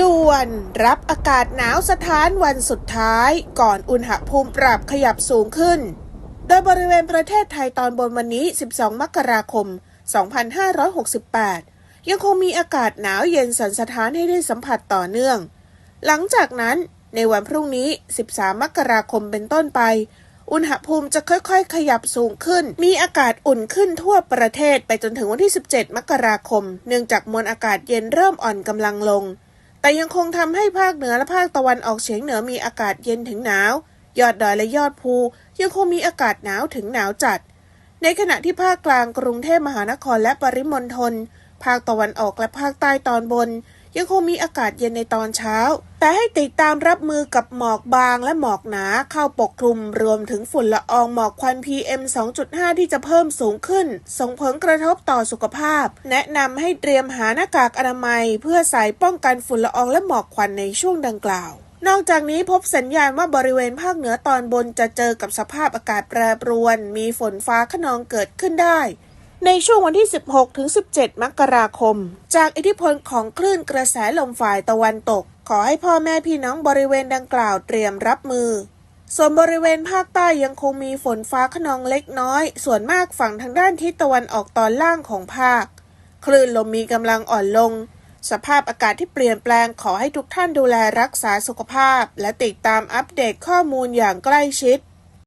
ด่วนรับอากาศหนาวสถานวันสุดท้ายก่อนอุณหภูมิปรับขยับสูงขึ้น โดยบริเวณประเทศไทยตอนบนวันนี้ 12 มกราคม 2568 ยังคงมีอากาศหนาวเย็นสันสถานให้ได้สัมผัสต่อเนื่อง หลังจากนั้นในวันพรุ่งนี้ 13 มกราคมเป็นต้นไป อุณหภูมิจะค่อยๆ ขยับสูงขึ้น มีอากาศอุ่นขึ้นทั่วประเทศไปจนถึงวันที่ 17 มกราคม เนื่องจากมวลอากาศเย็นเริ่มอ่อนกำลังลง แต่ยังคงทำให้ภาคเหนือและภาคตะวันออกเฉียงเหนือมีอากาศเย็นถึงหนาวยอดดอยและยอดภูยังคงมีอากาศหนาวถึงหนาวจัด ในขณะที่ภาคกลางกรุงเทพมหานครและปริมณฑลภาคตะวันออกและภาคใต้ตอนบน ยังคงมีอากาศเย็นในตอนเช้า แต่ให้ติดตามรับมือกับหมอกบางและหมอกหนาเข้าปกคลุมรวมถึงฝุ่นละอองหมอกควัน PM 2.5 ที่จะเพิ่มสูงขึ้น ส่งผลกระทบต่อสุขภาพ แนะนำให้เตรียมหาหน้ากากอนามัย เพื่อใส่ป้องกันฝุ่นละอองและหมอกควันในช่วงดังกล่าวนอกจากนี้พบสัญญาณว่าบริเวณภาคเหนือตอนบนจะเจอกับสภาพอากาศแปรปรวน มีฝนฟ้าขนองเกิดขึ้นได้ ในช่วงวันที่ 16 ถึง 17 มกราคม จากอิทธิพลของคลื่นกระแสลมฝ่ายตะวันตก ขอให้พ่อแม่พี่น้องบริเวณดังกล่าวเตรียมรับมือ ส่วนบริเวณภาคใต้ยังคงมีฝนฟ้าขนองเล็กน้อย ส่วนมากฝั่งทางด้านทิศตะวันออกตอนล่างของภาค คลื่นลมมีกำลังอ่อนลง สภาพอากาศที่เปลี่ยนแปลงขอให้ทุกท่านดูแลรักษาสุขภาพ และติดตามอัปเดตข้อมูลอย่างใกล้ชิด